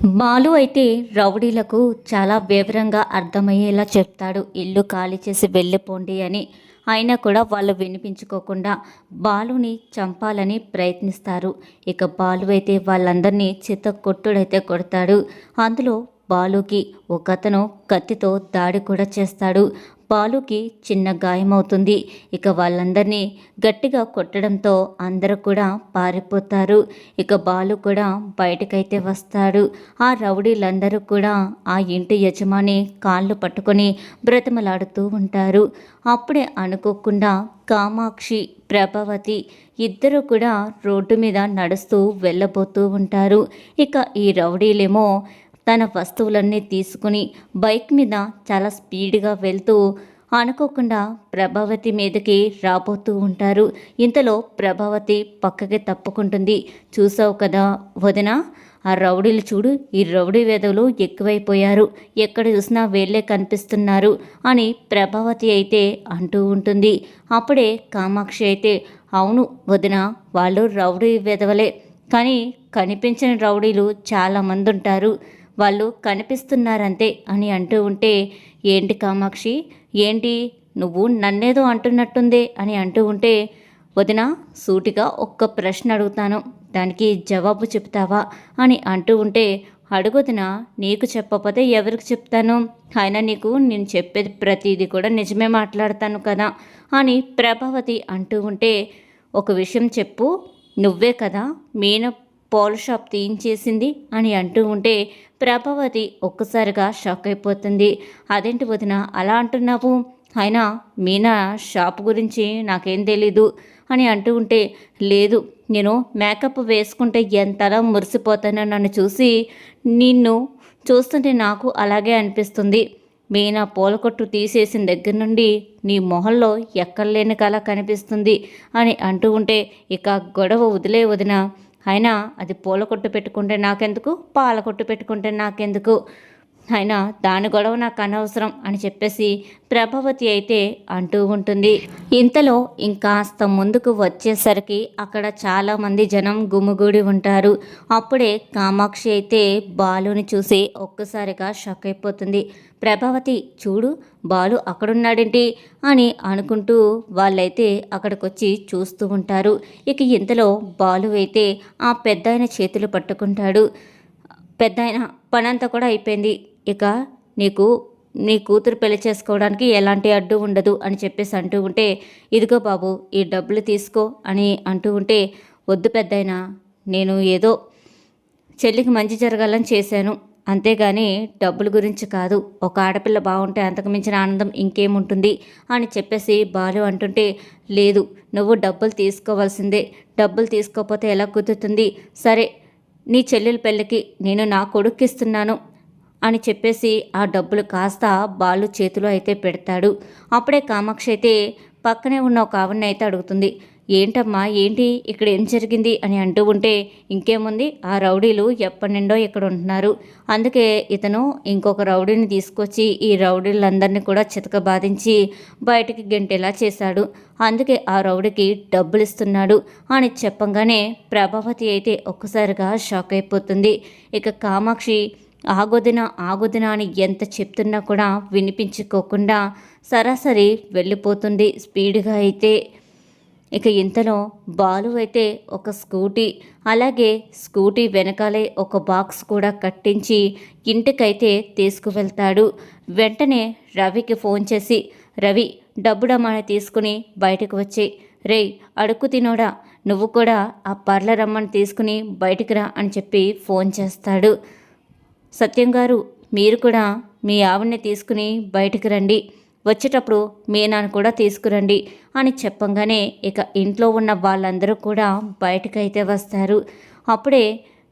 బాలు అయితే రౌడీలకు చాలా వివరంగా అర్థమయ్యేలా చెప్తాడు. ఇల్లు ఖాళీ చేసి వెళ్ళిపోండి అని. అయినా కూడా వాళ్ళు వినిపించుకోకుండా బాలుని చంపాలని ప్రయత్నిస్తారు. ఇక బాలు అయితే వాళ్ళందరినీ చిత్త కొట్టుడైతే కొడతాడు. అందులో బాలుకి ఒకతను కత్తితో దాడి కూడా చేస్తాడు. బాలుకి చిన్న గాయమవుతుంది. ఇక వాళ్ళందరినీ గట్టిగా కొట్టడంతో అందరూ కూడా పారిపోతారు. ఇక బాలు కూడా బయటకైతే వస్తాడు. ఆ రౌడీలందరూ కూడా ఆ ఇంటి యజమాని కాళ్ళు పట్టుకొని బ్రతమలాడుతూ ఉంటారు. అప్పుడే అనుకోకుండా కామాక్షి ప్రభావతి ఇద్దరు కూడా రోడ్డు మీద నడుస్తూ వెళ్ళబోతూ ఉంటారు. ఇక ఈ రౌడీలేమో తన వస్తువులన్నీ తీసుకుని బైక్ మీద చాలా స్పీడ్గా వెళ్తూ అనుకోకుండా ప్రభావతి మీదకి రాబోతూ ఉంటారు. ఇంతలో ప్రభావతి పక్కకి తప్పుకుంటుంది. చూసావు కదా వదిన ఆ రౌడీలు చూడు ఈ రౌడీ వేదవులు ఎక్కువైపోయారు. ఎక్కడ చూసినా వేళ్ళే కనిపిస్తున్నారు అని ప్రభావతి అయితే అంటూ ఉంటుంది. అప్పుడే కామాక్షి అయితే అవును వదిన వాళ్ళు రౌడీ వెదవలే. కానీ కనిపించిన రౌడీలు చాలామంది ఉంటారు వాళ్ళు కనిపిస్తున్నారంతే అని అంటూ ఉంటే ఏంటి కామాక్షి? ఏంటి? నువ్వు నన్నేదో అంటున్నట్టుందే అని అంటూ ఉంటే వదిన సూటిగా ఒక్క ప్రశ్న అడుగుతాను. దానికి జవాబు చెప్తావా? అని అంటూ ఉంటే అడుగుదిన నీకు చెప్పకపోతే ఎవరికి చెప్తాను? అయినా నీకు నేను చెప్పేది ప్రతిదీ కూడా నిజమే మాట్లాడతాను కదా? అని ప్రభావతి అంటూ ఉంటే ఒక విషయం చెప్పు. నువ్వే కదా మీన పాల్ షాప్ తీయించేసింది అని అంటూ ఉంటే ప్రభావతి ఒక్కసారిగా షాక్ అయిపోతుంది. అదేంటి వదిన అలా అంటున్నావు? అయినా మీనా షాప్ గురించి నాకేం తెలీదు అని అంటూ ఉంటే లేదు నేను మేకప్ వేసుకుంటే ఎంతలా మురిసిపోతానో నన్ను చూసి నిన్ను చూస్తుంటే నాకు అలాగే అనిపిస్తుంది. మీనా పూలకొట్టు తీసేసిన దగ్గర నుండి నీ మొహంలో ఎక్కడలేని కళ కనిపిస్తుంది అని అంటూ ఉంటే ఇక గొడవ వదిలే వదిన అయినా అది పూల కొట్టు పెట్టుకుంటే నాకెందుకు? పాల కొట్టు పెట్టుకుంటే నాకెందుకు? అయినా దాని గొడవ నాకు అనవసరం అని చెప్పేసి ప్రభావతి అయితే అంటూ ఉంటుంది. ఇంతలో ఇంకాస్త ముందుకు వచ్చేసరికి అక్కడ చాలామంది జనం గుమిగూడి ఉంటారు. అప్పుడే కామాక్షి అయితే బాలుని చూసి ఒక్కసారిగా షాక్ అయిపోతుంది. ప్రభావతి చూడు బాలు అక్కడున్నాడేంటి? అని అనుకుంటూ వాళ్ళైతే అక్కడికి వచ్చి చూస్తూ ఉంటారు. ఇక ఇంతలో బాలు అయితే ఆ పెద్ద చేతులు పట్టుకుంటాడు. పెద్ద పనంతా కూడా అయిపోయింది. ఇక నీకు నీ కూతురు పెళ్ళి చేసుకోవడానికి ఎలాంటి అడ్డు ఉండదు అని చెప్పేసి అంటూ ఉంటే ఇదిగో బాబు ఈ డబ్బులు తీసుకో అని అంటూ ఉంటే వద్దు పెద్దయినా నేను ఏదో చెల్లికి మంచి జరగాలని చేశాను. అంతేగాని డబ్బుల గురించి కాదు ఒక ఆడపిల్ల బాగుంటే అంతకుమించిన ఆనందం ఇంకేముంటుంది అని చెప్పేసి బాలు అంటుంటే లేదు నువ్వు డబ్బులు తీసుకోవాల్సిందే. డబ్బులు తీసుకోకపోతే ఎలా కుదురుతుంది? సరే నీ చెల్లెల పెళ్ళికి నేను నా కొడుక్కిస్తున్నాను. అని చెప్పేసి ఆ డబ్బులు కాస్త బాలు చేతిలో అయితే పెడతాడు. అప్పుడే కామాక్షి అయితే పక్కనే ఉన్న ఒక ఆవిడని అయితే అడుగుతుంది. ఏంటమ్మా ఏంటి ఇక్కడ ఏం జరిగింది? అని అంటూ ఉంటే ఇంకేముంది? ఆ రౌడీలు ఎప్పటి నుండో ఇక్కడ ఉంటున్నారు. అందుకే ఇతను ఇంకొక రౌడీని తీసుకొచ్చి ఈ రౌడీలందరినీ కూడా చితక బాధించి బయటికి గెంటేలా చేశాడు. అందుకే ఆ రౌడీకి డబ్బులు ఇస్తున్నాడు అని చెప్పంగానే ప్రభావతి అయితే ఒక్కసారిగా షాక్ అయిపోతుంది. ఇక కామాక్షి ఆగొదిన ఆగొదిన అని ఎంత చెప్తున్నా కూడా వినిపించుకోకుండా సరాసరి వెళ్ళిపోతుంది. స్పీడ్గా అయితే ఇక ఇంతలో బాలు అయితే ఒక స్కూటీ అలాగే స్కూటీ వెనకాలే ఒక బాక్స్ కూడా కట్టించి ఇంటికైతే తీసుకువెళ్తాడు. వెంటనే రవికి ఫోన్ చేసి రవి డబ్బుడమ్మని తీసుకుని బయటకు వచ్చి. రే అడుక్కు తినోడా? నువ్వు కూడా ఆ పర్ల రమ్మని తీసుకుని బయటికి రా అని చెప్పి ఫోన్ చేస్తాడు. సత్యం గారు మీరు కూడా మీ ఆవిడ్ని తీసుకుని బయటికి రండి. వచ్చేటప్పుడు మీనాను కూడా తీసుకురండి అని చెప్పంగానే ఇక ఇంట్లో ఉన్న వాళ్ళందరూ కూడా బయటకైతే వస్తారు. అప్పుడే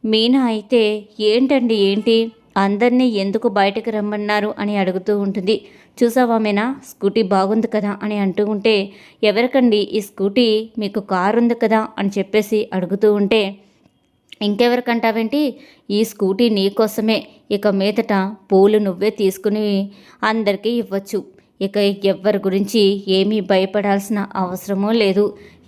మీనా అయితే ఏంటండి ఏంటి? అందరినీ ఎందుకు బయటకు రమ్మన్నారు? అని అడుగుతూ ఉంటుంది. చూసావా మీనా స్కూటీ బాగుంది కదా? అని అంటూ ఉంటే ఎవరికండి? ఈ స్కూటీ మీకు కారు ఉంది కదా? అని చెప్పేసి అడుగుతూ ఉంటే ఇంకెవరికంటావేంటి? ఈ స్కూటీ నీకోసమే ఇక మీదట పూలు నువ్వే తీసుకుని అందరికీ ఇవ్వచ్చు. ఇక ఎవ్వరి గురించి ఏమీ భయపడాల్సిన అవసరమూ లేదు.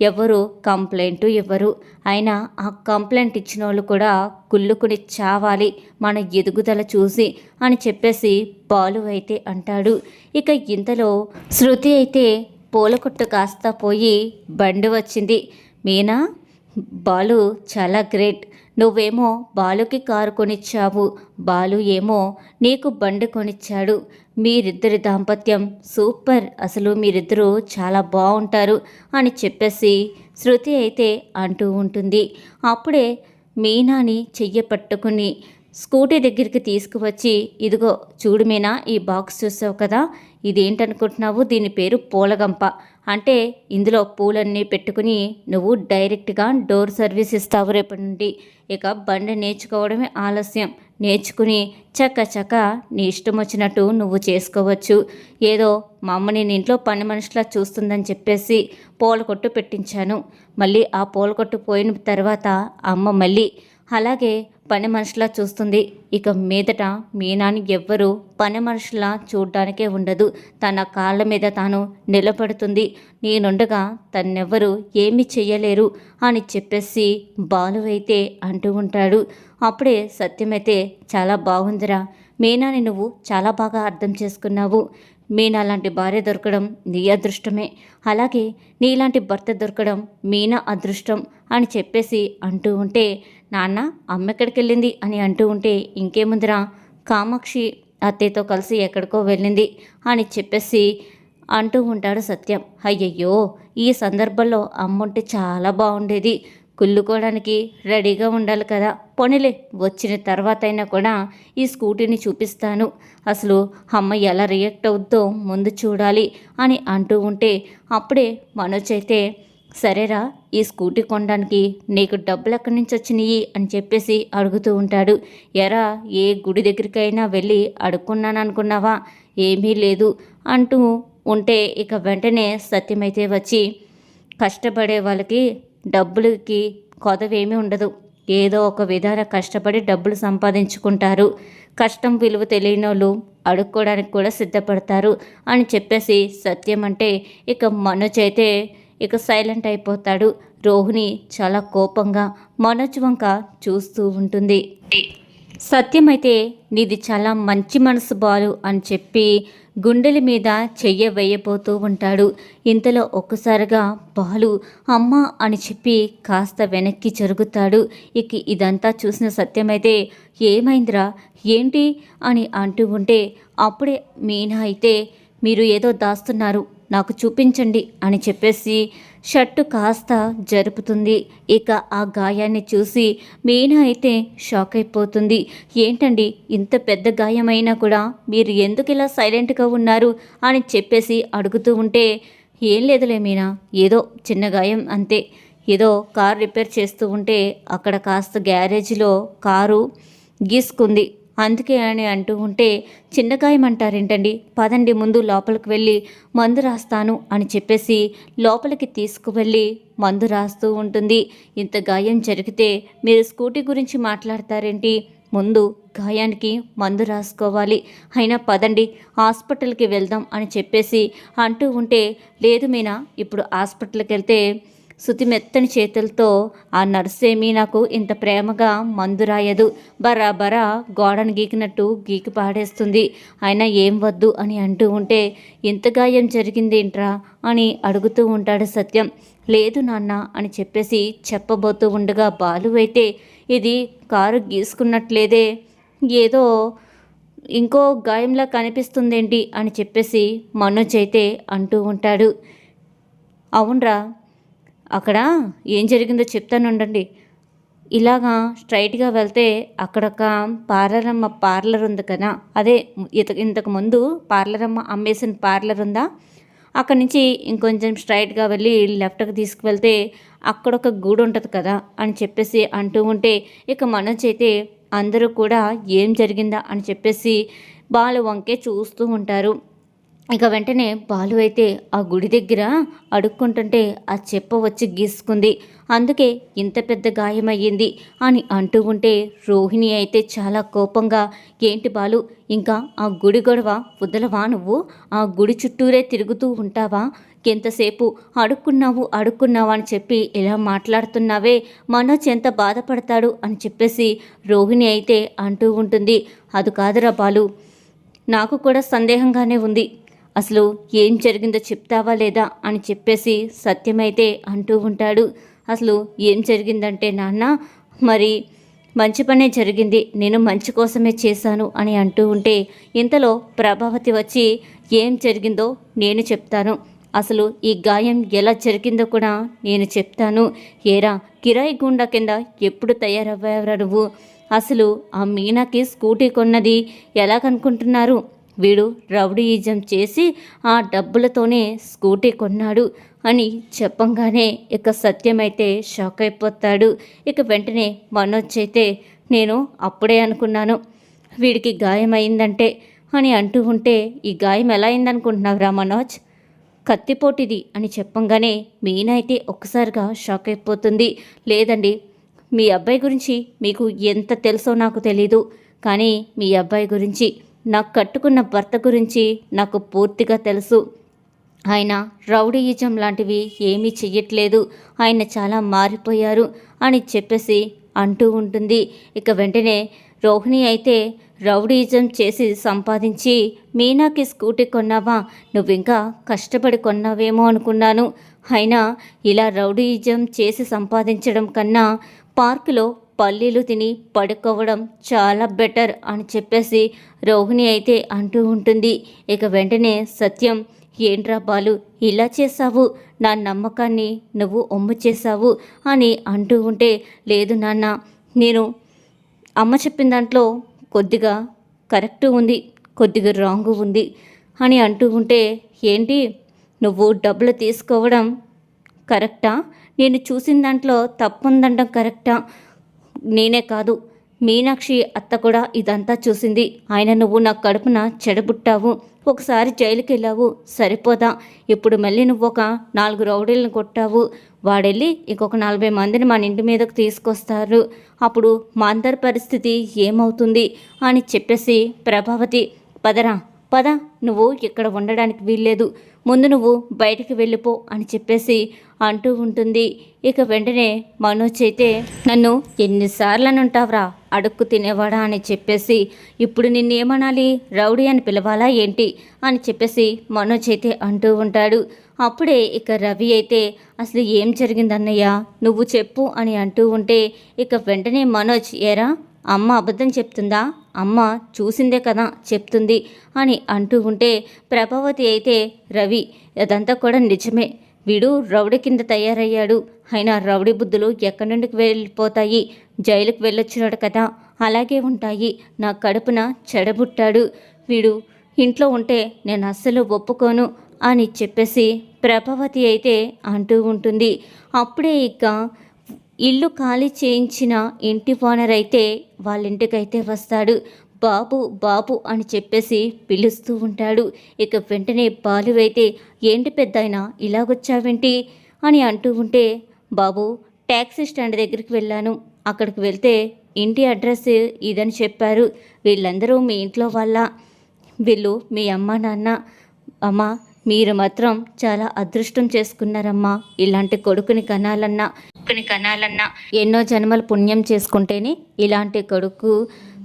ఎవరు కంప్లైంట్ ఇవ్వరు. అయినా ఆ కంప్లైంట్ ఇచ్చిన వాళ్ళు కూడా కుళ్ళుకుని చావాలి మన ఎదుగుదల చూసి అని చెప్పేసి బాలు అయితే అంటాడు. ఇక ఇంతలో శృతి అయితే పూలకొట్టు కాస్త పోయి బండి వచ్చింది. మీనా? బాలు చాలా గ్రేట్. నువ్వేమో బాలుకి కారు కొనిచ్చావు. బాలు ఏమో నీకు బండి కొనిచ్చాడు. మీరిద్దరి దాంపత్యం సూపర్. అసలు మీరిద్దరూ చాలా బాగుంటారు అని చెప్పేసి శృతి అయితే అంటూ ఉంటుంది. అప్పుడే మీనాని చెయ్యి పట్టుకుని స్కూటీ దగ్గరికి తీసుకువచ్చి ఇదిగో చూడు మీనా ఈ బాక్స్ చూసావు కదా? ఇదేంటనుకుంటున్నావు? దీని పేరు పూలగంప. అంటే ఇందులో పూలన్నీ పెట్టుకుని నువ్వు డైరెక్ట్గా డోర్ సర్వీస్ ఇస్తావు రేపటి నుండి. ఇక బండి నేర్చుకోవడమే ఆలస్యం. నేర్చుకుని చక్క చక్క నీ ఇష్టం వచ్చినట్టు నువ్వు చేసుకోవచ్చు. ఏదో మా అమ్మ నేను ఇంట్లో పని మనుషులా చూస్తుందని చెప్పేసి పూల కొట్టు పెట్టించాను. మళ్ళీ ఆ పూల కొట్టు పోయిన తర్వాత అమ్మ మళ్ళీ అలాగే పని మనుషులా చూస్తుంది. ఇక మీదట మీనాని ఎవ్వరూ పని మనుషులా చూడ్డానికే ఉండదు. తన కాళ్ళ మీద తాను నిలబడుతుంది. నేనుండగా తన్నెవ్వరూ ఏమీ చెయ్యలేరు అని చెప్పేసి బాలువైతే అంటూ ఉంటాడు. అప్పుడే సత్యమైతే చాలా బాగుందిరా. మీనాని నువ్వు చాలా బాగా అర్థం చేసుకున్నావు. మీనా లాంటి భార్య దొరకడం నీ అదృష్టమే. అలాగే నీలాంటి భర్త దొరకడం మీనా అదృష్టం అని చెప్పేసి అంటూ ఉంటే నాన్న అమ్మ ఎక్కడికి వెళ్ళింది అని అంటూ ఉంటే ఇంకేముందిరా? కామాక్షి అత్తయ్యతో కలిసి ఎక్కడికో వెళ్ళింది అని చెప్పేసి అంటూ ఉంటాడు సత్యం. అయ్యయ్యో ఈ సందర్భంలో అమ్ముంటే చాలా బాగుండేది. కుళ్ళుకోవడానికి రెడీగా ఉండాలి కదా. పోనీలే వచ్చిన తర్వాత అయినా కూడా ఈ స్కూటీని చూపిస్తాను. అసలు అమ్మ ఎలా రియాక్ట్ అవుద్దో ముందు చూడాలి అని అంటూ ఉంటే అప్పుడే మనోజ్ అయితే సరేరా ఈ స్కూటీ కొనడానికి నీకు డబ్బులు ఎక్కడి నుంచి వచ్చినాయి అని చెప్పేసి అడుగుతూ ఉంటాడు. ఎరా ఏ గుడి దగ్గరికైనా వెళ్ళి అడుక్కున్నాను అనుకున్నావా ఏమీ లేదు అంటూ ఉంటే ఇక వెంటనే సత్యమైతే వచ్చి కష్టపడే వాళ్ళకి డబ్బులకి కొదవేమీ ఉండదు. ఏదో ఒక విధాన కష్టపడి డబ్బులు సంపాదించుకుంటారు. కష్టం విలువ తెలియని వాళ్ళు అడుక్కోవడానికి కూడా సిద్ధపడతారు అని చెప్పేసి సత్యం అంటే ఇక మనోజ్ అయితే ఇక సైలెంట్ అయిపోతాడు. రోహిణి చాలా కోపంగా మనోజ్ వంక చూస్తూ ఉంటుంది. సత్యమైతే నీది చాలా మంచి మనసు బాలు అని చెప్పి గుండెల మీద చెయ్య వేయబోతూ ఉంటాడు. ఇంతలో ఒక్కసారిగా బాలు అమ్మ అని చెప్పి కాస్త వెనక్కి జరుగుతాడు. ఇక ఇదంతా చూసిన సత్యమైతే ఏమైందిరా ఏంటి అని అంటూ ఉంటే అప్పుడే మీనా అయితే మీరు ఏదో దాస్తున్నారు నాకు చూపించండి అని చెప్పేసి షర్టు కాస్త జరుపుతుంది. ఇక ఆ గాయాన్ని చూసి మీనా అయితే షాక్ అయిపోతుంది. ఏంటండి ఇంత పెద్ద గాయమైనా కూడా మీరు ఎందుకు ఇలా సైలెంట్గా ఉన్నారు అని చెప్పేసి అడుగుతూ ఉంటే ఏం లేదులే మీనా ఏదో చిన్న గాయం అంతే. ఏదో కారు రిపేర్ చేస్తూ ఉంటే అక్కడ కాస్త గ్యారేజ్లో కారు గీసుకుంది. అందుకే అని అంటూ ఉంటే చిన్న గాయం అంటారేంటండి పదండి ముందు లోపలికి వెళ్ళి మందు రాస్తాను అని చెప్పేసి లోపలికి తీసుకువెళ్ళి మందు రాస్తూ ఉంటుంది. ఇంత గాయం జరిగితే మీరు స్కూటీ గురించి మాట్లాడతారేంటి? ముందు గాయానికి మందు రాసుకోవాలి. అయినా పదండి హాస్పిటల్కి వెళ్దాం అని చెప్పేసి అంటూ ఉంటే లేదు మీనా ఇప్పుడు హాస్పిటల్కి వెళ్తే శుతిమెత్తని చేతులతో ఆ నర్సేమీ నాకు ఇంత ప్రేమగా మందు రాయదు. బరాబరా గోడను గీకినట్టు గీకి పాడేస్తుంది. అయినా ఏం వద్దు అని అంటూ ఉంటే ఇంత గాయం జరిగిందేంట్రా అని అడుగుతూ ఉంటాడు సత్యం. లేదు నాన్న అని చెప్పేసి చెప్పబోతూ ఉండగా బాలు అయితే ఇది కారు గీసుకున్నట్లేదే ఏదో ఇంకో గాయంలా కనిపిస్తుందేంటి అని చెప్పేసి మనోజ్ అయితే అంటూ ఉంటాడు. అవునరా అక్కడ ఏం జరిగిందో చెప్తాను ఉండండి. ఇలాగా స్ట్రైట్గా వెళ్తే అక్కడ ఒక పార్లర్ అమ్మ పార్లర్ ఉంది కదా. అదే ఇత ఇంతకు ముందు పార్లర్ అమ్మ అమ్మేసిన పార్లర్ ఉందా? అక్కడి నుంచి ఇంకొంచెం స్ట్రైట్గా వెళ్ళి లెఫ్ట్కి తీసుకువెళ్తే అక్కడ ఒక గూడు ఉంటుంది కదా అని చెప్పేసి అంటూ ఉంటే ఇక మనోజ్ అయితే అందరూ కూడా ఏం జరిగిందా అని చెప్పేసి వాళ్ళు వంకే చూస్తూ ఉంటారు. ఇక వెంటనే బాలు అయితే ఆ గుడి దగ్గర అడుక్కుంటుంటే ఆ చెప్ప వచ్చి గీసుకుంది. అందుకే ఇంత పెద్ద గాయమయ్యింది అని అంటూ ఉంటే రోహిణి అయితే చాలా కోపంగా ఏంటి బాలు ఇంకా ఆ గుడి గొడవ వదలవా నువ్వు? ఆ గుడి చుట్టూరే తిరుగుతూ ఉంటావా? ఎంతసేపు అడుక్కున్నావు అడుక్కున్నావు అని చెప్పి ఇలా మాట్లాడుతున్నావే మనోజ్ ఎంత బాధపడతాడు అని చెప్పేసి రోహిణి అయితే అంటూ ఉంటుంది. అది కాదురా బాలు నాకు కూడా సందేహంగానే ఉంది. అసలు ఏం జరిగిందో చెప్తావా లేదా అని చెప్పేసి సత్యమైతే అంటూ ఉంటాడు. అసలు ఏం జరిగిందంటే నాన్న మరి మంచి పనే జరిగింది నేను మంచి కోసమే చేశాను అని అంటూ ఉంటే ఇంతలో ప్రభావతి వచ్చి ఏం జరిగిందో నేను చెప్తాను. అసలు ఈ గాయం ఎలా జరిగిందో కూడా నేను చెప్తాను. ఏరా కిరాయి గుండా కింద ఎప్పుడు తయారయ్యారా నువ్వు? అసలు ఆ మీనాకి స్కూటీ కొన్నది ఎలాగనుకుంటున్నారు? వీడు రౌడీయిజం చేసి ఆ డబ్బులతోనే స్కూటీ కొన్నాడు అని చెప్పంగానే ఇక సత్యమైతే షాక్ అయిపోతాడు ఇక వెంటనే మనోజ్ అయితే నేను అప్పుడే అనుకున్నాను. వీడికి గాయమైందంటే అని అంటూ ఉంటే ఈ గాయం ఎలా అయిందనుకుంటున్నావురా మనోజ్? కత్తిపోటిది అని చెప్పంగానే మీనా అయితే ఒక్కసారిగా షాక్ అయిపోతుంది లేదండి మీ అబ్బాయి గురించి మీకు ఎంత తెలుసో నాకు తెలీదు. కానీ మీ అబ్బాయి గురించి నాకు కట్టుకున్న భర్త గురించి నాకు పూర్తిగా తెలుసు. ఆయన రౌడీయిజం లాంటివి ఏమీ చెయ్యట్లేదు. ఆయన చాలా మారిపోయారు అని చెప్పేసి అంటూ ఉంటుంది. ఇక వెంటనే రోహిణి అయితే రౌడీయిజం చేసి సంపాదించి మీనాకి స్కూటీ కొన్నావా? నువ్వింకా కష్టపడి కొన్నావేమో అనుకున్నాను. అయినా ఇలా రౌడీయిజం చేసి సంపాదించడం కన్నా పార్కులో పల్లీలు తిని పడుకోవడం చాలా బెటర్ అని చెప్పేసి రోహిణి అయితే అంటూ ఉంటుంది. ఇక వెంటనే సత్యం ఏంట్రా బాలు ఇలా చేశావు? నా నమ్మకాన్ని నువ్వు ఒమ్ము చేశావు? అని అంటూ ఉంటే లేదు నాన్న నేను అమ్మ చెప్పిన దాంట్లో కొద్దిగా కరెక్ట్ ఉంది కొద్దిగా రాంగ్ ఉంది అని అంటూ ఉంటే ఏంటి? నువ్వు డబ్బులు తీసుకోవడం కరెక్టా? నేను చూసిన దాంట్లో తప్పుందండం కరెక్టా? నేనే కాదు. మీనాక్షి అత్త కూడా ఇదంతా చూసింది. ఆయన నువ్వు నా కడుపున చెడబుట్టావు. ఒకసారి జైలుకి వెళ్ళావు సరిపోదా. ఇప్పుడు మళ్ళీ నువ్వు ఒక నాలుగు రౌడీలను కొట్టావు. వాడెళ్ళి ఇంకొక నలభై మందిని మన ఇంటి మీదకు తీసుకొస్తారు. అప్పుడు మా అందరి పరిస్థితి ఏమవుతుంది అని చెప్పేసి ప్రభావతి పదరా పద. నువ్వు ఇక్కడ ఉండడానికి వీల్లేదు. ముందు నువ్వు బయటికి వెళ్ళిపో అని చెప్పేసి అంటూ ఉంటుంది. ఇక వెంటనే మనోజ్ అయితే నన్ను ఎన్నిసార్లు అని ఉంటావురా అడుక్కు తినేవాడా? అని చెప్పేసి ఇప్పుడు నిన్ను ఏమనాలి రౌడీ అని పిలవాలా ఏంటి? అని చెప్పేసి మనోజ్ అయితే అంటూ ఉంటాడు. అప్పుడే ఇక రవి అయితే అసలు ఏం జరిగిందన్నయ్య? నువ్వు చెప్పు అని అంటూ ఉంటే ఇక వెంటనే మనోజ్ ఏరా? అమ్మ అబద్ధం చెప్తుందా? అమ్మ చూసిందే కదా చెప్తుంది అని అంటూ ఉంటే ప్రభావతి అయితే రవి అదంతా కూడా నిజమే. వీడు రౌడీ కింద తయారయ్యాడు. అయినా రౌడీ బుద్ధులు ఎక్కడి నుండి వెళ్ళిపోతాయి? జైలుకు వెళ్ళొచ్చినాడు కదా. అలాగే ఉంటాయి. నా కడుపున చెడబుట్టాడు. వీడు ఇంట్లో ఉంటే నేను అస్సలు ఒప్పుకోను అని చెప్పేసి ప్రభావతి అయితే అంటూ ఉంటుంది. అప్పుడే ఇక ఇల్లు ఖాళీ చేయించిన ఇంటి ఓనర్ అయితే వాళ్ళ ఇంటికైతే వస్తాడు. బాబు బాబు అని చెప్పేసి పిలుస్తూ ఉంటాడు. ఇక వెంటనే బాలు అయితే ఏంటి పెద్దాయన ఇలాగొచ్చావేంటి? అని అంటూ ఉంటే బాబు ట్యాక్సీ స్టాండ్ దగ్గరికి వెళ్ళాను. అక్కడికి వెళ్తే ఇంటి అడ్రస్ ఇదని చెప్పారు. వీళ్ళందరూ మీ ఇంట్లో వాళ్ళ. వీళ్ళు మీ అమ్మ నాన్న. అమ్మ మీరు మాత్రం చాలా అదృష్టం చేసుకున్నారమ్మా. ఇలాంటి కొడుకుని కనాలన్నా. కొడుకుని కనాలన్నా. ఎన్నో జన్మలు పుణ్యం చేసుకుంటేనే ఇలాంటి కొడుకు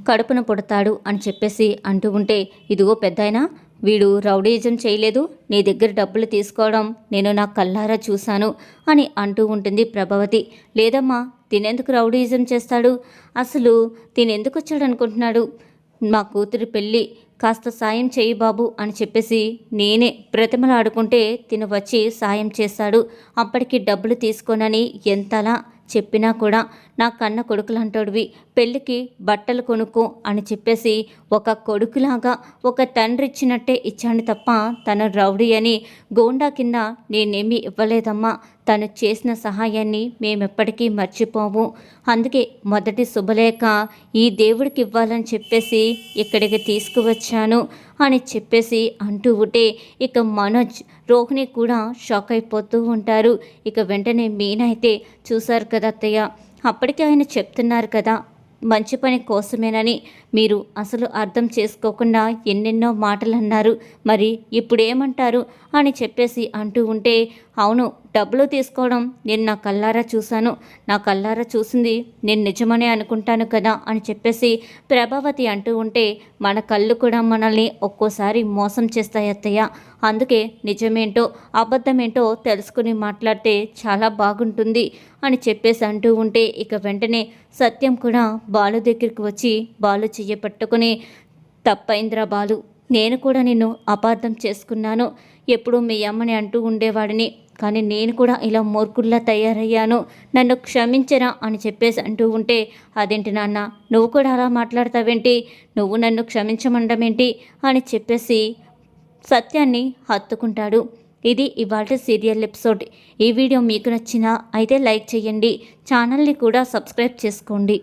కడుపున పుడతాడు అని చెప్పేసి అంటూ ఉంటే ఇదిగో పెద్దాయన వీడు రౌడీజం చేయలేదు నీ దగ్గర డబ్బులు తీసుకోవడం నేను నా కల్లారా చూశాను అని అంటూ ఉంటుంది ప్రభావతి. లేదమ్మా తినేందుకు రౌడీజం చేస్తాడు? అసలు తినేందుకు వచ్చాడు అనుకుంటున్నాడు మా కూతురి పెళ్ళి కాస్త సాయం చేయి బాబు అని చెప్పేసి నేనే బ్రతిమలాడుకుంటే తిను వచ్చి సాయం చేశాడు అప్పటికి డబ్బులు తీసుకోనని ఎంతలా చెప్పినా కూడా నా కన్న కొడుకులు అంటాడువి పెళ్ళికి బట్టలు కొనుక్కో అని చెప్పేసి ఒక కొడుకులాగా ఒక తండ్రి ఇచ్చినట్టే ఇచ్చాను తప్ప తన రౌడీ అని గోండా కింద నేనేమీ ఇవ్వలేదమ్మా. తను చేసిన సహాయాన్ని మేమెప్పటికీ మర్చిపోము. అందుకే మొదటి శుభలేఖ ఈ దేవుడికి ఇవ్వాలని చెప్పేసి ఇక్కడికి తీసుకువచ్చాను. అని చెప్పేసి అంటూ ఉంటే ఇక మనోజ్ రోహిణి కూడా షాక్ అయిపోతూ ఉంటారు. ఇక వెంటనే మీనైతే చూశారు కదా అత్తయ్య అప్పటికే ఆయన చెప్తున్నారు కదా మంచి పని కోసమేనని. మీరు అసలు అర్థం చేసుకోకుండా ఎన్నెన్నో మాటలు అన్నారు మరి ఇప్పుడేమంటారు? అని చెప్పేసి అంటూ ఉంటే అవును డబ్బులు తీసుకోవడం నేను నా కల్లారా చూశాను. నా కల్లారా చూసింది నేను నిజమనే అనుకుంటాను కదా అని చెప్పేసి ప్రభావతి అంటూ ఉంటే మన కళ్ళు కూడా మనల్ని ఒక్కోసారి మోసం చేస్తాయి అత్తయ్య. అందుకే నిజమేంటో అబద్ధమేంటో తెలుసుకుని మాట్లాడితే చాలా బాగుంటుంది అని చెప్పేసి అంటూ ఉంటే ఇక వెంటనే సత్యం కూడా బాలు దగ్గరికి వచ్చి బాలు చెయ్య పట్టుకుని తప్పైందిరా బాలు నేను కూడా నిన్ను అపార్థం చేసుకున్నాను. ఎప్పుడు మీ అమ్మని అంటూ ఉండేవాడిని. కానీ నేను కూడా ఇలా మూర్ఖుల్లా తయారయ్యాను. నన్ను క్షమించరా అని చెప్పేసి అంటూ ఉంటే అదేంటి నాన్న నువ్వు కూడా అలా మాట్లాడతావేంటి? నువ్వు నన్ను క్షమించమండం ఏంటి? అని చెప్పేసి సత్యాన్ని హత్తుకుంటాడు. ఇది ఇవాళ సీరియల్ ఎపిసోడ్. ఈ వీడియో మీకు నచ్చినా అయితే లైక్ చేయండి. ఛానల్ని కూడా సబ్స్క్రైబ్ చేసుకోండి.